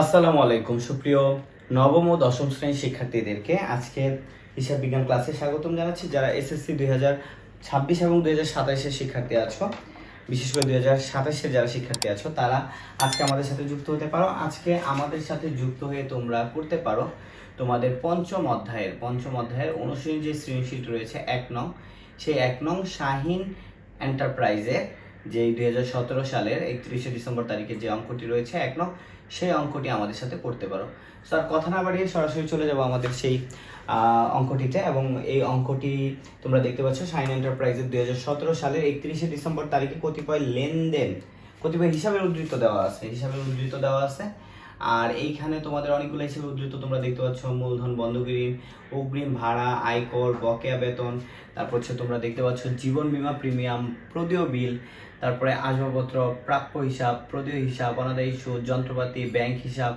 আসসালামু আলাইকুম। সুপ্রিয় নবম ও দশম শ্রেণির শিক্ষার্থীদেরকে আজকের হিসাব বিজ্ঞান ক্লাসে স্বাগতম জানাচ্ছি। যারা এসএসসি দুই হাজার ছাব্বিশ এবং দুই হাজার সাতাশের শিক্ষার্থী আছো, বিশেষ করে দুই হাজার সাতাশের যারা শিক্ষার্থী আছো, তারা আজকে আমাদের সাথে যুক্ত হতে পারো। আজকে আমাদের সাথে যুক্ত হয়ে তোমরা করতে পারো তোমাদের পঞ্চম অধ্যায়ের পঞ্চম অধ্যায়ের অনুশীলনী যে সৃজনশীল রয়েছে এক নং, সেই এক নং শাহিন এন্টারপ্রাইজে যে দুই হাজার সতেরো সালের একত্রিশে ডিসেম্বর তারিখে যে অঙ্কটি রয়েছে, এক নং, সেই অঙ্কটি আমাদের সাথে করতে পারো। স্যার কথা না বাড়িয়ে সরাসরি চলে যাব আমাদের সেই অঙ্কটিতে এবং এই অঙ্কটি তোমরা দেখতে পাচ্ছ সাইন এন্টারপ্রাইজের দুই হাজার সতেরো সালের একত্রিশে ডিসেম্বর তারিখে কতিপয় লেনদেন, কতিপয় হিসাবের উদ্ধৃত দেওয়া আছে, হিসাবের উদ্ধৃত দেওয়া আছে। আর এইখানে তোমাদের অনেকগুলো হিসেবে উদ্ধৃত তোমরা দেখতে পাচ্ছ, মূলধন বন্ধকি ঋণ অগ্রিম ভাড়া, আয়কর, বকেয়া বেতন, তারপর হচ্ছে তোমরা দেখতে পাচ্ছ জীবন বীমা প্রিমিয়াম, প্রদেয় বিল, তারপরে আসবাবপত্র, প্রাপ্য হিসাব, প্রদেয় হিসাব, অনাদায়ী সুদ যন্ত্রপাতি, ব্যাংক হিসাব,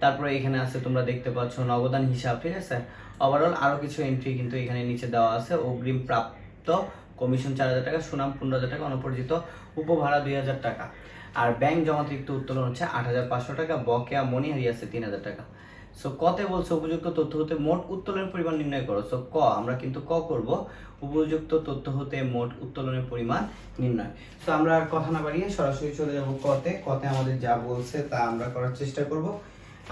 তারপরে এখানে আছে তোমরা দেখতে পাচ্ছ নগদান হিসাব, ঠিক আছে? ওভারঅল আরও কিছু এন্ট্রি কিন্তু এখানে নিচে দেওয়া আছে, অগ্রিম প্রাপ্ত কমিশন চার হাজার টাকা, সুনাম পনেরো হাজার টাকা, অনপরিচিত, উপভাড়া দুই হাজার টাকা। আর ব্যাংক জমা জমাতিরিক্ত উত্তোলন হচ্ছে আট হাজার পাঁচশো টাকা, বকেয়া মনিহারি আছে তিন হাজার টাকা। সো কতে বলছে উপযুক্ত তথ্য হতে মোট উত্তোলনের পরিমাণ নির্ণয় করো। সো ক, আমরা কিন্তু ক করব, উপযুক্ত তথ্য হতে মোট উত্তোলনের পরিমাণ নির্ণয়। সো আমরা আর কথা না বাড়িয়ে সরাসরি চলে যাব কতে। কতে আমাদের যা বলছে তা আমরা করার চেষ্টা করব।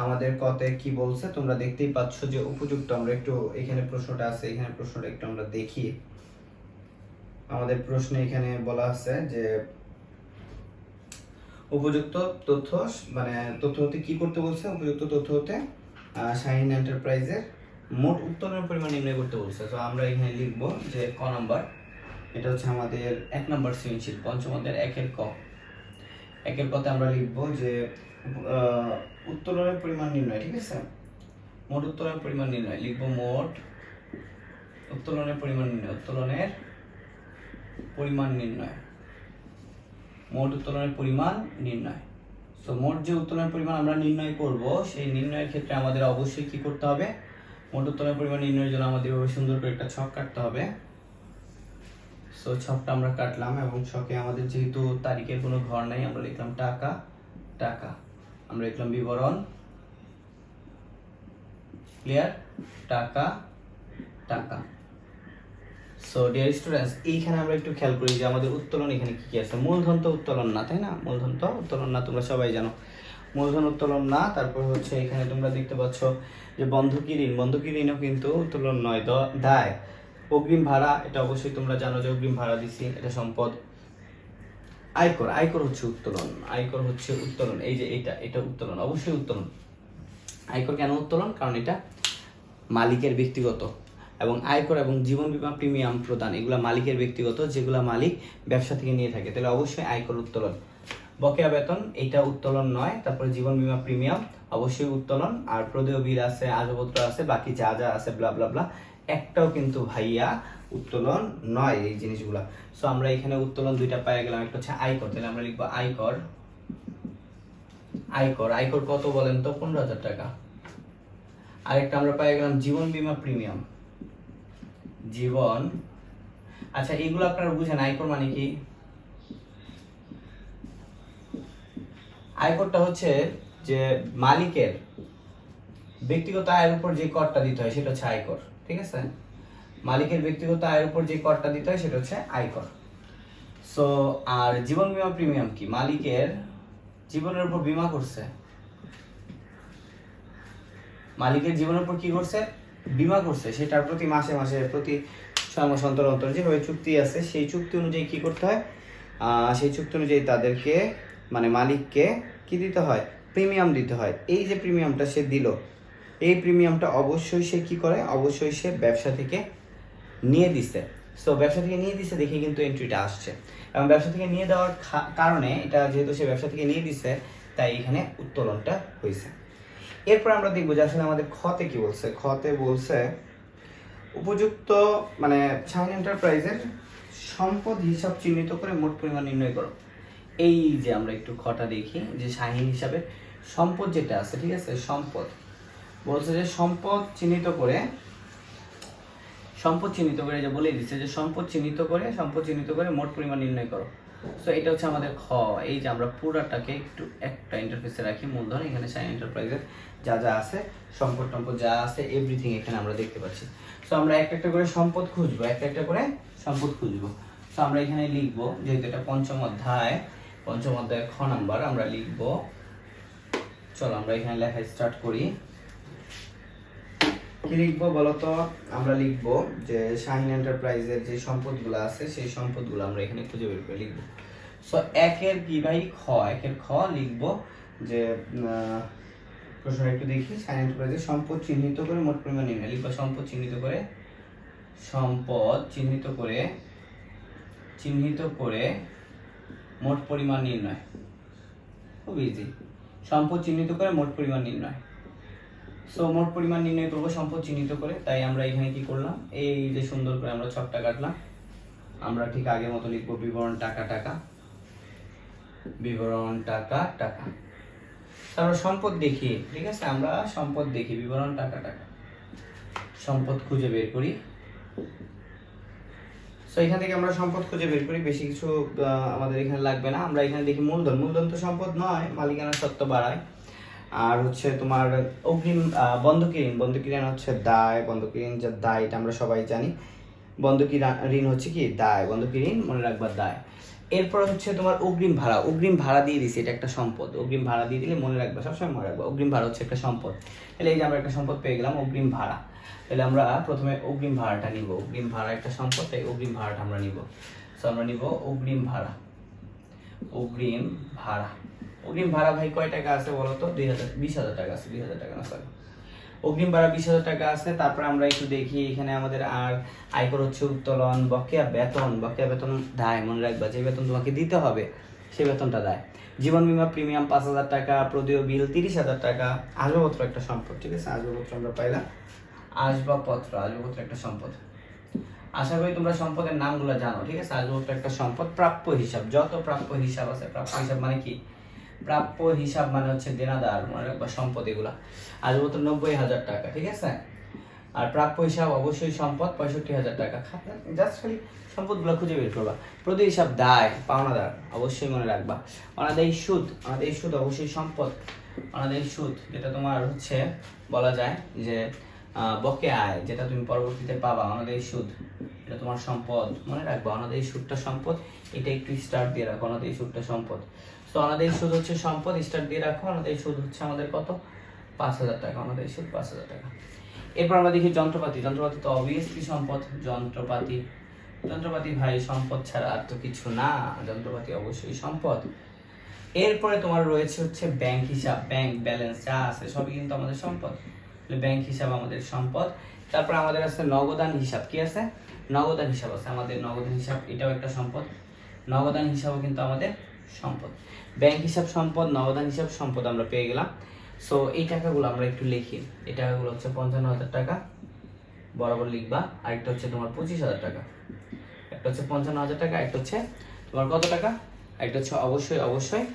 আমাদের কতে কি বলছে তোমরা দেখতেই পাচ্ছ যে উপযুক্ত, আমরা একটু এখানে প্রশ্নটা আছে, এখানে প্রশ্নটা একটু আমরা দেখি আমাদের প্রশ্নে এখানে বলা আছে যে উপযুক্ত তথ্য মানে তথ্য হতে কি করতে বলছে? উপযুক্ত তথ্য হতে শাহিন এন্টারপ্রাইজের মোট উত্তোলনের পরিমাণ নির্ণয় করতে বলছে। তো আমরা এখানে লিখব যে ক নাম্বার, এটা হচ্ছে আমাদের এক নম্বর সৃজনশীল, পঞ্চম অধ্যায়ের একের ক। একের কতে আমরা লিখব যে উত্তোলনের পরিমাণ নির্ণয়, ঠিক আছে? মোট উত্তোলনের পরিমাণ নির্ণয়, লিখব মোট উত্তোলনের পরিমাণ নির্ণয় উত্তোলনের পরিমাণ নির্ণয়। মোট উত্তোলনের পরিমাণ নির্ণয়। সো মোট যে উত্তোলনের পরিমাণ আমরা নির্ণয় করব, সেই নির্ণয়ের ক্ষেত্রে আমাদের অবশ্যই কি করতে হবে? মোট উত্তোলনের পরিমাণ নির্ণয়ের জন্য আমাদের এভাবে সুন্দর করে একটা ছক কাটতে হবে। সো ছকটা আমরা কাটলাম এবং ছকে আমাদের যেহেতু তারিখের কোনো ঘর নাই, আমরা লিখলাম টাকা টাকা। আমরা লিখলাম বিবরণ। ক্লিয়ার টাকা টাকা। সো ডিয়ার স্টুডেন্টস এইখানে আমরা একটু খেয়াল করি যে আমাদের উত্তোলন এখানে কি কি আছে। মূলধন তো উত্তোলন না, তাই না? মূলধন তো উত্তোলন না, তোমরা সবাই জানো। মূলধন উত্তোলন না, তারপর হচ্ছে এখানে তোমরা দেখতে পাচ্ছ যে বন্ধকি ঋণ। বন্ধকি ঋণও কিন্তু উত্তোলন নয় দায়। অগ্রিম ভাড়া, এটা অবশ্যই তোমরা জানো যে অগ্রিম ভাড়া দিছি, এটা সম্পদ। আয়কর আয়কর হচ্ছে উত্তোলন, আয়কর হচ্ছে উত্তোলন। এই যে এটা এটা উত্তোলন, অবশ্যই উত্তোলন। আয়কর কেন উত্তোলন? কারণ এটা মালিকের ব্যক্তিগত। এবং আয়কর এবং জীবন বীমা প্রিমিয়াম প্রদান, এগুলা মালিকের ব্যক্তিগত, যেগুলা মালিক ব্যবসা থেকে নিয়ে থাকে। তাহলে অবশ্যই আয়কর উত্তোলন। বকেয়া বেতন এটা উত্তোলন নয়, তারপরে জীবন বীমা প্রিমিয়াম, অবশ্যই উত্তোলন। আর প্রদেয় বিল আছে আজপত্র আছে, বাকি যা যা আছে ব্লা ব্লা ব্লা একটাও কিন্তু ভাইয়া উত্তোলন নয় এই জিনিসগুলা। সো আমরা এখানে উত্তোলন দুইটা পাই গেলাম, একটা হচ্ছে আয়কর। তাহলে আমরা লিখব আয়কর। আয়কর আয়কর কত বলেন তো? পনেরো হাজার টাকা। আরেকটা আমরা পাই গেলাম জীবন বিমা প্রিমিয়াম। জীবন। আচ্ছা এগুলো আপনারা বুঝেন, আয়কর মানে কি? আয়করটা হচ্ছে যে মালিকের ব্যক্তিগত আয়ের উপর যে করটা দিতে হয়, সেটা হচ্ছে আয়কর, ঠিক আছে? মালিকের ব্যক্তিগত আয়ের উপর যে করটা দিতে হয়, সেটা হচ্ছে আয়কর। সো আর জীবন বীমা প্রিমিয়াম কি? মালিকের জীবনের উপর বীমা করছে। মালিকের জীবনের উপর কি করছে? বীমা করছে, সেটার প্রতি মাসে মাসে, প্রতি ছয় মাস অন্তর অন্তর যেভাবে চুক্তি আছে, সেই চুক্তি অনুযায়ী কি করতে হয়? সেই চুক্তি অনুযায়ী তাদেরকে মানে মালিককে কি দিতে হয়? প্রিমিয়াম দিতে হয়। এই যে প্রিমিয়ামটা সে দিল, এই প্রিমিয়ামটা অবশ্যই সে কি করে? অবশ্যই সে ব্যবসা থেকে নিয়ে দিছে। সো ব্যবসা থেকে নিয়ে দিছে দেখে কিন্তু এন্ট্রিটা আসছে। এবং ব্যবসা থেকে নিয়ে দেওয়ার কারণে এটা যেহেতু সে ব্যবসা থেকে নিয়ে দিছে, তাই এখানে উত্তোলনটা হয়েছে এরপর আমরা দেখব যে আসলে আমাদের খতে কি বলছে। খতে বলছে, উপযুক্ত মানে শাইন এন্টারপ্রাইজের সম্পদ হিসাব চিহ্নিত করে মোট পরিমাণ নির্ণয় করো। এই যে আমরা একটু খটা দেখি, যে শাহিন হিসাবে সম্পদ যেটা আছে, ঠিক আছে? সম্পদ। বলছে যে সম্পদ চিহ্নিত করে, সম্পদ চিহ্নিত করে যে বলে দিচ্ছে, যে সম্পদ চিহ্নিত করে, সম্পদ চিহ্নিত করে মোট পরিমাণ নির্ণয় করো। সো এটা হচ্ছে আমাদের খ। এই যে আমরা পুরাটাকে একটু একটা ইন্টারফেসে রাখি। মূলধন এখানে সাইন এন্টারপ্রাইজের যা যা আছে, সম্পদ টম্পদ যা আছে এভরিথিং এখানে আমরা দেখতে পাচ্ছি। সো আমরা একটা একটা করে সম্পদ খুঁজবো, একটা একটা করে সম্পদ খুঁজবো। সো আমরা এখানে লিখব, যেহেতু এটা পঞ্চম অধ্যায়, পঞ্চম অধ্যায়ের খ নাম্বার আমরা লিখব। চলো আমরা এখানে লেখা স্টার্ট করি। কি লিখব বলতো? আমরা লিখব যে শাহিন এন্টারপ্রাইজের যে সম্পদগুলো আছে সেই সম্পদগুলো আমরা এখানে খুঁজে বের করে লিখব। সো একের কি ভাই? খ। একের খ লিখব যে আহ, প্রশ্নটা একটু দেখি। শাহিন এন্টারপ্রাইজের সম্পদ চিহ্নিত করে মোট পরিমাণ নির্ণয়। লিখব সম্পদ চিহ্নিত করে সম্পদ চিহ্নিত করে চিহ্নিত করে মোট পরিমাণ নির্ণয়। খুব ইজি সম্পদ চিহ্নিত করে মোট পরিমাণ নির্ণয়। সো মোট পরিমাণ নির্ণয় করব সম্পদ চিহ্নিত করে। তাই আমরা এখানে কি করলাম? এই যে সুন্দর করে আমরা ছকটা কাটলাম। আমরা ঠিক আগের মতো লিখব বিবরণ টাকা টাকা। বিবরণ টাকা টাকা। তারপর সম্পদ দেখি ঠিক আছে? আমরা সম্পদ দেখি, বিবরণ টাকা টাকা। সম্পদ খুঁজে বের করি। তো এখান থেকে আমরা সম্পদ খুঁজে বের করি। বেশি কিছু আমাদের এখানে লাগবে না। আমরা এখানে দেখি মূলধন। মূলধন তো সম্পদ নয়, মালিকানা সত্ত্ব বাড়ায়। আর হচ্ছে তোমার অগ্রিম বন্ধকি ঋণ বন্ধকি ঋণ হচ্ছে দায় বন্ধকি ঋণ যে দায়, এটা আমরা সবাই জানি। বন্ধকি ঋণ হচ্ছে কি? দায়। বন্ধকি ঋণ, মনে রাখবার দায়। এরপর হচ্ছে তোমার অগ্রিম ভাড়া। অগ্রিম ভাড়া দিয়ে দিছি, এটা একটা সম্পদ। অগ্রিম ভাড়া দিয়ে দিলে মনে রাখবা, সবসময় মনে রাখবা, অগ্রিম ভাড়া হচ্ছে একটা সম্পদ। তাহলে এই যে আমরা একটা সম্পদ পেয়ে গেলাম, অগ্রিম ভাড়া। তাহলে আমরা প্রথমে অগ্রিম ভাড়াটা নিব। অগ্রিম ভাড়া একটা সম্পদ, তাই অগ্রিম ভাড়াটা আমরা নিব। সো আমরা নিব অগ্রিম ভাড়া। অগ্রিম ভাড়া। অগ্রিম ভাড়া ভাই কয় টাকা আছে বলো তো? দুই হাজার, বিশ হাজার টাকা আছে, দুই হাজার টাকা না অগ্রিম ভাড়া বিশ হাজার টাকা আছে, তারপরে আমরা একটু দেখি এখানে আমাদের আর আয়কর হচ্ছে উত্তোলন, বকেয়া বেতন বকেয়া বেতন দায়, মনে রাখবা যে বেতন তোমাকে দিতে হবে, সে বেতনটা দেয়। জীবন বীমা প্রিমিয়াম পাঁচ হাজার টাকা, প্রদীয় বিল তিরিশ হাজার টাকা, আসবাবপত্র একটা সম্পদ, ঠিক আছে? আসবাবপত্র আমরা পাইলাম। আসবাবপত্র আসবাবপত্র একটা সম্পদ। আশা করি তোমরা সম্পদের নামগুলো জানো, ঠিক আছে? আসবাবপত্র একটা সম্পদ, প্রাপ্য হিসাব, যত প্রাপ্য হিসাব আছে, প্রাপ্য হিসাব মানে কি? প্রাপ্য হিসাব মানে হচ্ছে দেনাদার মনে রাখবা সম্পদ এগুলা। আসবাবপত্র নব্বই হাজার টাকা, ঠিক আছে? আর প্রাপ্য হিসাব অবশ্যই সম্পদ, পঁয়ষট্টি হাজার টাকা। জাস্ট খালি সম্পদগুলো খুঁজে বের করবা। প্রতি হিসাব দায়, পাওনাদার, অবশ্যই মনে রাখবা। অনাদায়ী সুদ অনাদায়ী সুদ অবশ্যই সম্পদ। অনাদায়ী সুদ, যেটা তোমার হচ্ছে বলা যায় যে বকে আয় যেটা তুমি পরবর্তীতে পাবা, অনাদায়ী সুদ, এটা তোমার সম্পদ, মনে রাখবা, অনাদায়ী সুদটা সম্পদ, এটা একটু স্টার্ট দিয়ে রাখো, অনাদায়ী সুদটা সম্পদ। তো অনাদায়ী সুদ হচ্ছে সম্পদ স্টার্ট দিয়ে রাখো, অনাদায়ী সুদ হচ্ছে আমাদের কত? পাঁচ হাজার টাকা, অনাদায়ী সুদ পাঁচ হাজার টাকা। এরপর আমরা দেখি যন্ত্রপাতি যন্ত্রপাতি তো অবভিয়াসলি সম্পদ, যন্ত্রপাতি। যন্ত্রপাতি ভাই, সম্পদ ছাড়া আর তো কিছু না, যন্ত্রপাতি অবশ্যই সম্পদ। এরপরে তোমার রয়েছে হচ্ছে ব্যাংক হিসাব ব্যাংক ব্যালেন্স যা আছে, সবই কিন্তু আমাদের সম্পদ। ব্যাংক হিসাব আমাদের সম্পদ। তারপর আমাদের আছে নগদান হিসাব, কি আছে? নগদান হিসাব আছে। আমাদের নগদান হিসাব, এটাও একটা সম্পদ। নগদান হিসাবও কিন্তু আমাদের সম্পদ। ব্যাংক হিসাব সম্পদ, নগদান হিসাব সম্পদ আমরা পেয়ে গেলাম। সো এই টাকাগুলো আমরা একটু লিখি। এই টাকাগুলো হচ্ছে পঞ্চান্ন হাজার টাকা। বরাবর লিখবা। আরেকটা হচ্ছে তোমার পঁচিশ হাজার টাকা। একটা হচ্ছে পঞ্চান্ন হাজার টাকা একটা হচ্ছে তোমার কত টাকা? একটা হচ্ছে অবশ্যই অবশ্যই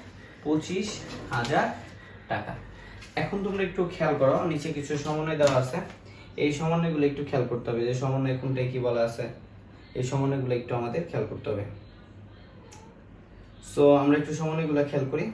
পঁচিশ হাজার টাকা। এখন তোমরা একটু খেয়াল করো, নিচে কিছু সমন্বয় দেওয়া আছে। এই সমন্বয়গুলো একটু খেয়াল করতে হবে, যে সমন্বয় কোনটায় কি বলা আছে, এই সমন্বয়গুলো একটু আমাদের খেয়াল করতে হবে। সো আমরা একটু সমন্বয়গুলো খেয়াল করি।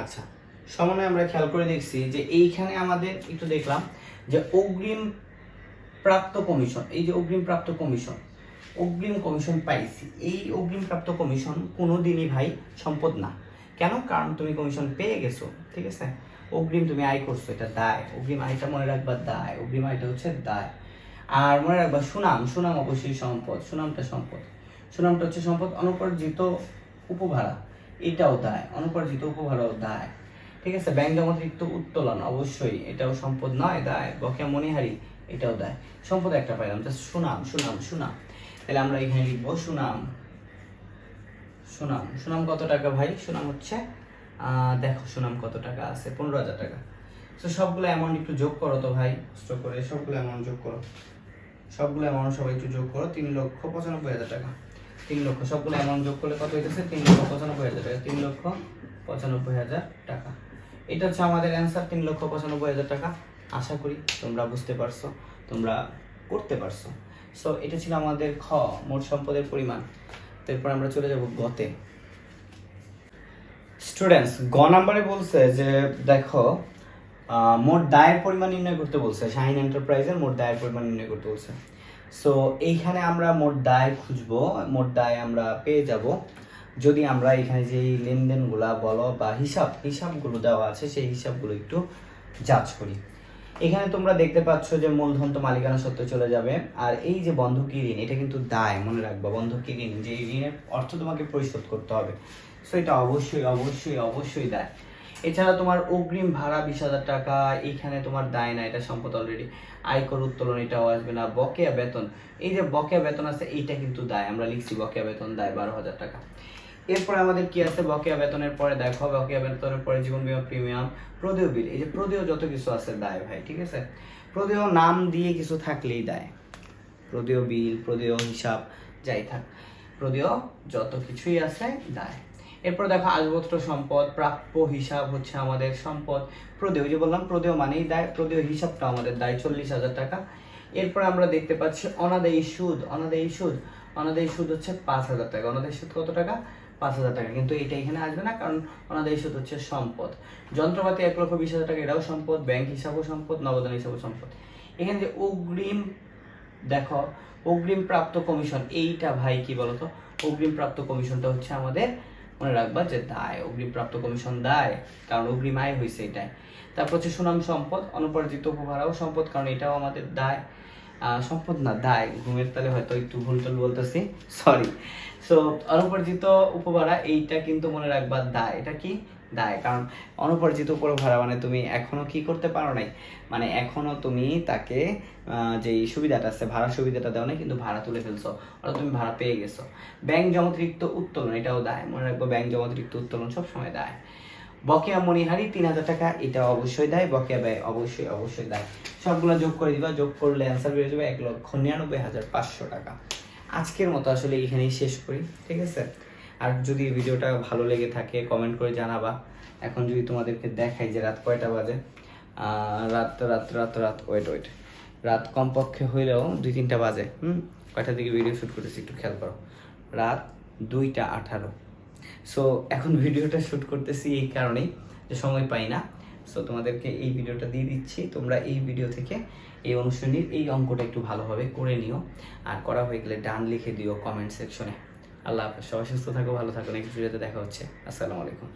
আচ্ছা সমন্বয় আমরা খেয়াল করে দেখছি যে এইখানে আমাদের একটু দেখলাম যে অগ্রিম প্রাপ্ত কমিশন, এই যে অগ্রিম প্রাপ্ত কমিশন, অগ্রিম কমিশন পাইছি। এই অগ্রিম প্রাপ্ত কমিশন কোনো দিনই ভাই সম্পদ না। কেন? কারণ তুমি কমিশন পেয়ে গেছো, ঠিক আছে? অগ্রিম তুমি আয় করছ, এটা দায়। অগ্রিম আয়টা মনে রাখবা দায়, অগ্রিম আয়টা হচ্ছে দায়। আর মনে রাখবা সুনাম সুনাম অবশ্যই সম্পদ, সুনামটা সম্পদ। সুনামটা হচ্ছে সম্পদ, অনুপার্জিত উপভাড়া, এটাও দায়। অনুপার্জিত উপভাড়াও দায়। ঠিক আছে, ব্যাংক জমাতিরিক্ত উত্তোলন, অবশ্যই, এটাও সম্পদ নয়, দায়, বকেয়া মনিহারি, এটাও দায়, সম্পদ একটা পাইলাম সুনাম সুনাম সুনাম, তাহলে আমরা এখানে লিখব সুনাম সুনাম সুনাম কত টাকা ভাই? সুনাম হচ্ছে দেখো সুনাম কত টাকা আছে, পনেরো হাজার টাকা, তো সবগুলো অ্যামাউন্ট একটু যোগ করো তো ভাই, কষ্ট করে, সবগুলো অ্যামাউন্ট যোগ করো, সবগুলো অ্যামাউন্ট সবাই একটু যোগ করো, তিন লক্ষ পঁচানব্বই হাজার টাকা, তিন লক্ষ, সবগুলো অ্যামাউন্ট যোগ করলে কত হইতেছে? তিন লক্ষ পঁচানব্বই হাজার টাকা, তিন লক্ষ পঁচানব্বই হাজার টাকা এটা হচ্ছে আমাদের অ্যান্সার তিন লক্ষ পঁচানব্বই হাজার টাকা। আশা করি তোমরা বুঝতে পারছ, তোমরা করতে পারছ। সো এটা ছিল আমাদের খ, মোট সম্পদের পরিমাণ। তারপর আমরা চলে যাব গতে। স্টুডেন্টস গ নাম্বারে বলছে যে, দেখো মোট দায়ের পরিমাণ নির্ণয় করতে বলছে। শাহিন এন্টারপ্রাইজের মোট দায়ের পরিমাণ নির্ণয় করতে বলছে। সো এইখানে আমরা মোট দায় খুঁজবো, মোট দায় আমরা পেয়ে যাব। যদি আমরা এখানে যে লেনদেনগুলো বলো বা হিসাব, হিসাবগুলো দেওয়া আছে, সেই হিসাবগুলো একটু যাচ করি। এখানে তোমরা দেখতে পাচ্ছ যে মূলধন তো মালিকানা সত্ত্বে চলে যাবে। আর এই যে বন্ধকি ঋণ, এটা কিন্তু দায়, মনে রাখবা, বন্ধকি ঋণ, যে এই ঋণের অর্থ তোমাকে পরিশোধ করতে হবে। সো এটা অবশ্যই অবশ্যই অবশ্যই দায়। এছাড়া তোমার অগ্রিম ভাড়া বিশ হাজার টাকা এইখানে তোমার দায় না, এটা সম্পদ অলরেডি আয়কর উত্তোলন, এটাও আসবে না। বকেয়া বেতন, এই যে বকেয়া বেতন আছে, এইটা কিন্তু দায়। আমরা লিখছি বকেয়া বেতন দায় বারো হাজার টাকা। এরপরে আমাদের কি আছে? বকেয়া বেতনের পরে দেখো, বকেয়া বেতনের পরে জীবন বীমা প্রিমিয়াম, প্রদেয় বিল। এই যে প্রদেয় যত কিছু আছে দায় ভাই, ঠিক আছে? প্রদেয় নাম দিয়ে কিছু থাকলেই দায়। প্রদেয় বিল, প্রদেয় হিসাব, যাই থাক। প্রদেয় যত কিছুই আছে দায়। এরপর দেখো আসবত্র সম্পদ, প্রাপ্য হিসাব হচ্ছে আমাদের সম্পদ। প্রদেয় যে বললাম, প্রদেয় মানেই দায়। প্রদেয় হিসাবটা আমাদের দায়, চল্লিশ হাজার টাকা। এরপর আমরা দেখতে পাচ্ছি অনাদায়ী সুদ। অনাদায়ী সুদ অনাদায়ী সুদ হচ্ছে পাঁচ হাজার টাকা। অনাদায়ী সুদ কত টাকা? পাঁচ হাজার টাকা। কিন্তু এটা এখানে আসবে না, কারণ অনাদায়ী সুদ হচ্ছে সম্পদ। যন্ত্রপাতি এক লক্ষ বিশ হাজার টাকা, এটাও সম্পদ, ব্যাংক হিসাবও সম্পদ, নগদান হিসাবও সম্পদ। এখানে যে অগ্রিম, দেখো, অগ্রিম প্রাপ্ত কমিশন, এইটা ভাই কি বলতো? অগ্রিম প্রাপ্ত কমিশনটা হচ্ছে আমাদের, মনে রাখবা যে দায়, অগ্রিম প্রাপ্ত কমিশন দায়, কারণ অগ্রিম আয় হয়েছে এটাই। তারপর হচ্ছে সুনাম সম্পদ, অনুপার্জিত উপহারাও সম্পদ, কারণ এটাও আমাদের দায়। সম্পদ না, দায়। ঘুমের তালে হয়তো একটু ভুল টুল বলতেছি। সরি সো অনুপার্জিত উপভাড়া, এইটা কিন্তু মনে রাখবা দায়। এটা কি? দায়। কারণ অনুপার্জিত উপভাড়া মানে তুমি এখনও কি করতে পারো নাই? মানে এখনও তুমি তাকে যেই সুবিধাটা আছে, ভাড়া সুবিধাটা দেওয়া নাই, কিন্তু ভাড়া তুলে ফেলছো। অর্থাৎ তুমি ভাড়া পেয়ে গেছো। ব্যাংক জমাতিরিক্ত উত্তোলন, এটাও দায়। মনে রাখব ব্যাংক জমাতিরিক্ত উত্তোলন সবসময় দায়। বকেয়া মণিহারি তিন হাজার টাকা এটা অবশ্যই দেয়, বকেয়া ব্যয় অবশ্যই অবশ্যই দেয়। সবগুলো যোগ করে দিবা, যোগ করলে অ্যান্সার বেরিয়ে যাবে এক লক্ষ নিরানব্বই হাজার পাঁচশো টাকা। আজকের মতো আসলে এখানেই শেষ করি, ঠিক আছে? আর যদি ভিডিওটা ভালো লেগে থাকে কমেন্ট করে জানাবা। এখন যদি তোমাদেরকে দেখাই যে রাত কয়টা বাজে রাত রাত রাত রাত ওয়েট ওয়েট রাত কমপক্ষে হইলেও দুই, তিনটা বাজে, হুম? কয়টার দিকে ভিডিও শ্যুট করেছি একটু খেয়াল করো। রাত দুইটা আঠারো। সো এখন ভিডিওটা শ্যুট করতেছি এই কারণেই যে সময় পাই না। সো তোমাদেরকে এই ভিডিওটা দিয়ে দিচ্ছি। তোমরা এই ভিডিও থেকে এই অনুশীলনীর এই অঙ্কটা একটু ভালোভাবে করে নিও। আর করা হয়ে গেলে ডান লিখে দিও কমেন্ট সেকশনে আল্লাহ হাফেজ। সবাই সুস্থ থাকো, ভালো থাকো। নেক্সট ভিডিওতে দেখা হচ্ছে। আসসালামু আলাইকুম।